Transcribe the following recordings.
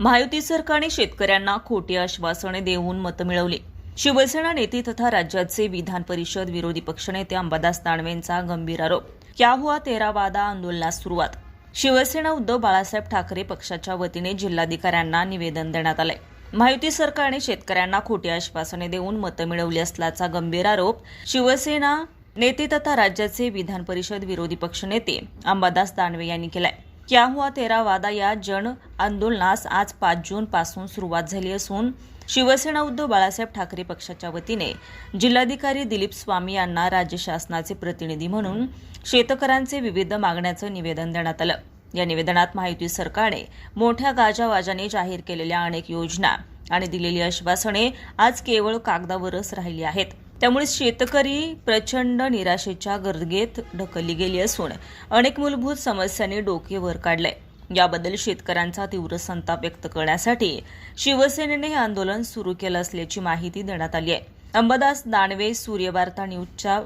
महायुती सरकारने शेतकऱ्यांना खोटी आश्वासने देऊन मतं मिळवली. शिवसेना नेते तथा राज्याचे विधान परिषद विरोधी पक्षनेते अंबादास दानवेंचा गंभीर आरोप. क्या हुआ तेरा वादा आंदोलनास सुरुवात? शिवसेना उद्धव बाळासाहेब ठाकरे पक्षाच्या वतीने जिल्हाधिकाऱ्यांना निवेदन देण्यात आलंय. महायुती सरकारने शेतकऱ्यांना खोटी आश्वासने देऊन मतं मिळवली असल्याचा गंभीर आरोप शिवसेना नेते तथा राज्याचे विधान परिषद विरोधी पक्षनेते अंबादास दानवे यांनी केलाय. क्या हुआ तेरा वादा या जन आंदोलनास आज पाच जून पासून सुरुवात झाली असून शिवसेना उद्धव बाळासाहेब ठाकरे पक्षाच्या वतीने जिल्हाधिकारी दिलीप स्वामी यांना राज्य शासनाचे प्रतिनिधी म्हणून शेतकऱ्यांचे विविध मागण्याचं निवेदन देण्यात आलं. या निवेदनात महायुती सरकारने मोठ्या गाजावाजाने जाहीर केलेल्या अनेक योजना आणि दिलेली आश्वासने आज केवळ कागदावरच राहिली आहेत. त्यामुळे शेतकरी प्रचंड निराशेच्या गर्दगेत ढकलली गेली असून अनेक मूलभूत समस्यांनी डोके वर काढले याबद्दल शेतकऱ्यांचा तीव्र संताप व्यक्त करण्यासाठी शिवसेनेने हे आंदोलन सुरू केलं असल्याची माहिती देण्यात आली आहे. अंबादास दानवे सूर्यवार्ता न्यूजच्या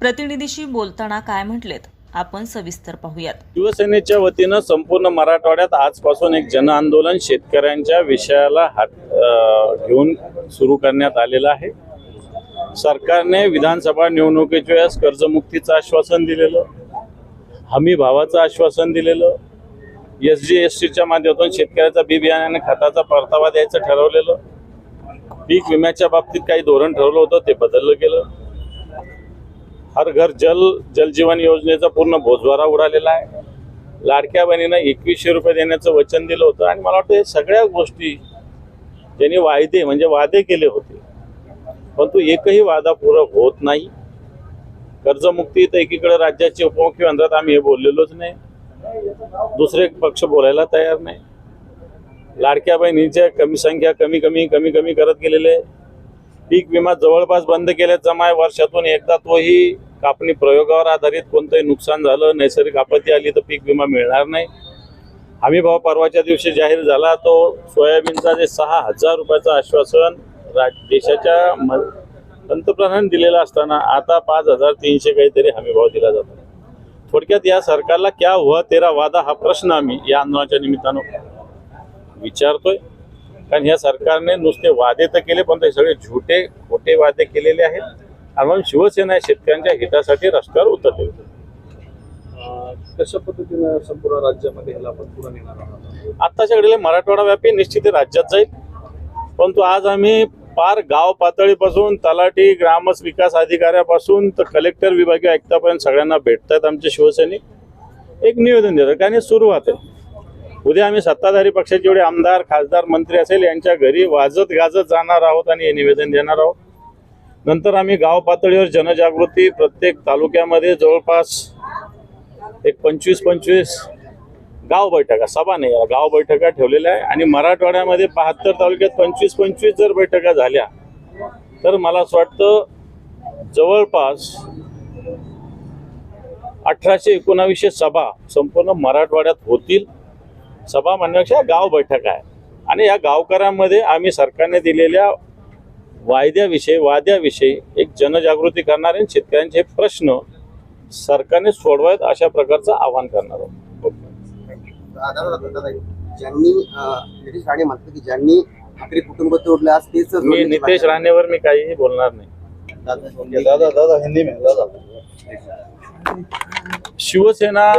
प्रतिनिधीशी बोलताना काय म्हटलेत? आपण सविस्तर पाहूयात. शिवसेनेच्या वतीनं संपूर्ण मराठवाड्यात आजपासून एक जन आंदोलन शेतकऱ्यांच्या विषयाला हात घेऊन सुरू करण्यात आलेलं आहे. सरकारने विधानसभा निवडणुकीच्या वेळेस कर्जमुक्तीचं आश्वासन दिलेलं हमी भावाचं आश्वासन दिलेलं एस जी एस टीच्या माध्यमातून शेतकऱ्याचा बी बियाण्याने खताचा परतावा द्यायचं ठरवलेलं पीक विम्याच्या बाबतीत काही धोरण ठरवलं होतं ते बदललं गेलं. हर घर जल जलजीवन योजनेचा पूर्ण भोजवारा उडालेला आहे. लाडक्या बहिणीनं एकवीसशे रुपये देण्याचं वचन दिलं होतं आणि मला वाटतं हे सगळ्या गोष्टी त्यांनी वायदे म्हणजे वादे केले होते परंतु एकही वादा पुरं होत नाही. कर्जमुक्ती तर एकीकडे राज्याचे उपमुख्यमंत्र्यात आम्ही हे बोललेलोच नाही. दुसरे पक्ष बोलायला तयार नाही. लाडक्या बहिणीच्या कमी संख्या कमी कमी कमी कमी करत गेलेले. पीक विमा जवळपास बंद केल्याचा माय वर्षातून एकदा तोही कापणी प्रयोगावर आधारित कोणतंही नुकसान झालं नैसर्गिक आपत्ती आली तर पीक विमा मिळणार नाही. हमी भाव परवाच्या दिवशी जाहीर झाला तो सोयाबीनचा जे सहा हजार रुपयाचं आश्वासन राज देशाच्या म- पंतप्रधानांनी दिलेलं असताना आता पाच हजार तीनशे काहीतरी हमी भाव दिला जातो. थोडक्यात या सरकारला क्या हुआ तेरा वादा हा प्रश्न आम्ही या आंदोलनाच्या निमित्तानं विचारतोय. कारण या सरकारने नुसते वादे तर केले पण ते सगळे झुटे खोटे वादे केलेले आहेत. आणि म्हणून शिवसेना शेतकऱ्यांच्या हितासाठी रस्त्यावर उतरले. होते कशा पद्धतीनं संपूर्ण राज्यामध्ये ह्याला आपण पुढे नेणार आहोत? आत्ताच्या घडीला मराठवाडा व्यापी निश्चित राज्यात जाईल. परंतु आज आम्ही पार गाव पातळीपासून तलाठी ग्रामस विकास अधिकाऱ्यापासून तर कलेक्टर विभागीय आयुक्तापर्यंत सगळ्यांना भेटतात आमचे शिवसैनिक. एक निवेदन देतात कारण हे सुरुवात आहे. उद्या आम्ही सत्ताधारी पक्षाचे जेवढे आमदार खासदार मंत्री असेल यांच्या घरी वाजत गाजत जाणार आहोत आणि हे निवेदन देणार आहोत. नंतर आम्ही गाव पातळीवर जनजागृती प्रत्येक तालुक्यामध्ये जवळपास एक पंचवीस पंचवीस गाव बैठका सभा नाही या गाव बैठका ठेवलेल्या आहे. आणि मराठवाड्यामध्ये बहात्तर तालुक्यात पंचवीस पंचवीस जर बैठका झाल्या तर मला असं वाटतं जवळपास अठराशे एकोणावीसशे सभा संपूर्ण मराठवाड्यात होतील. सभा म्हणण्यापेक्षा गाव बैठक आहे. आणि या गावकऱ्यांमध्ये आम्ही सरकारने दिलेल्या वायद्याविषयी वाद्याविषयी एक जनजागृती करणारे आणि शेतकऱ्यांचे प्रश्न सरकारने सोडवायत अशा प्रकारचं आवाहन करणार आहोत. ज्यांनी नितेश राणे म्हणतात की ज्यांनी ठाकरे कुटुंब तोडलं आज तेच मी नितेश राणेवर मी काहीही बोलणार नाही. दादा दादा दादा हिंदी में दादा. शिवसेना